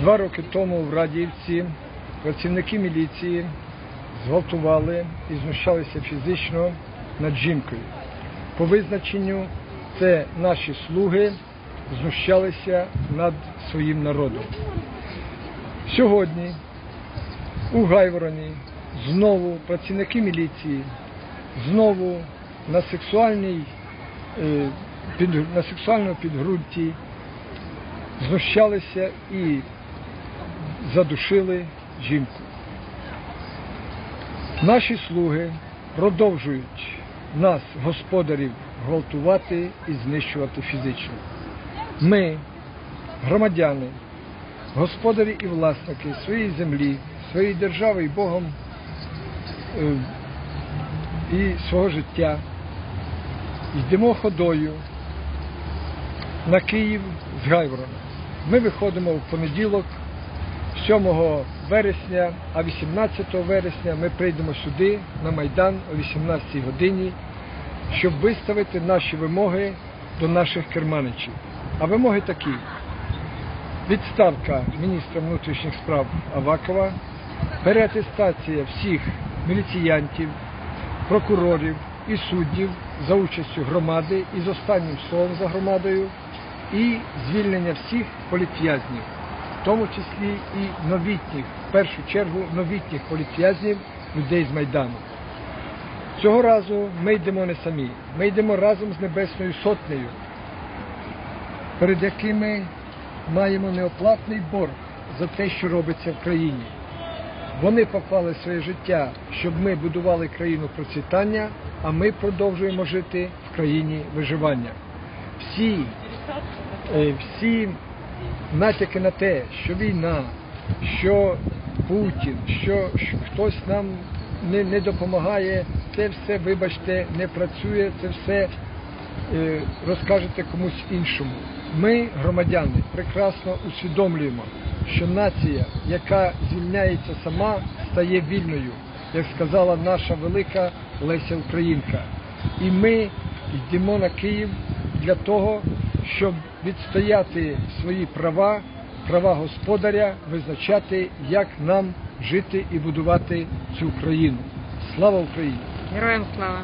Два роки тому в Радіївці працівники міліції зґвалтували і знущалися фізично над жінкою. По визначенню це наші слуги знущалися над своїм народом. Сьогодні у Гайвороні знову працівники міліції знову на сексуальній е, на сексуальному підґрунті знущалися і задушили жінку. Наші слуги продовжують нас, господарів, гвалтувати і знищувати фізично. Ми, громадяни, господарі і власники своєї землі, своєї держави і Богом е, і свого життя, йдемо ходою на Київ з Гайворона. Ми виходимо в понеділок, 7 вересня, а 18 вересня ми прийдемо сюди, на Майдан о 18 годині, щоб виставити наші вимоги до наших керманичів. А вимоги такі. Відставка міністра внутрішніх справ Авакова, переатестація всіх міліціянтів, прокурорів і суддів за участю громади і з останнім словом за громадою, і звільнення всіх політв'язнів, тому числі і новітніх, в першу чергу новітніх політв'язнів, людей з Майдану. Цього разу ми йдемо не самі, ми йдемо разом з Небесною Сотнею, перед якими маємо неоплатний борг за те, що робиться в країні. Вони поклали своє життя, щоб ми будували країну процвітання, а ми продовжуємо жити в країні виживання. Всі, е, всі натяки на те, що війна, що Путін, що, хтось нам не, не допомагає, це все, вибачте, не працює, це все е, розкажете комусь іншому. Ми, громадяни, прекрасно усвідомлюємо, що нація, яка звільняється сама, стає вільною, як сказала наша велика Леся Українка. І ми йдемо на Київ для того, щоб відстояти свої права, права господаря, визначати, як нам жити і будувати цю країну. Слава Україні! Героям слава!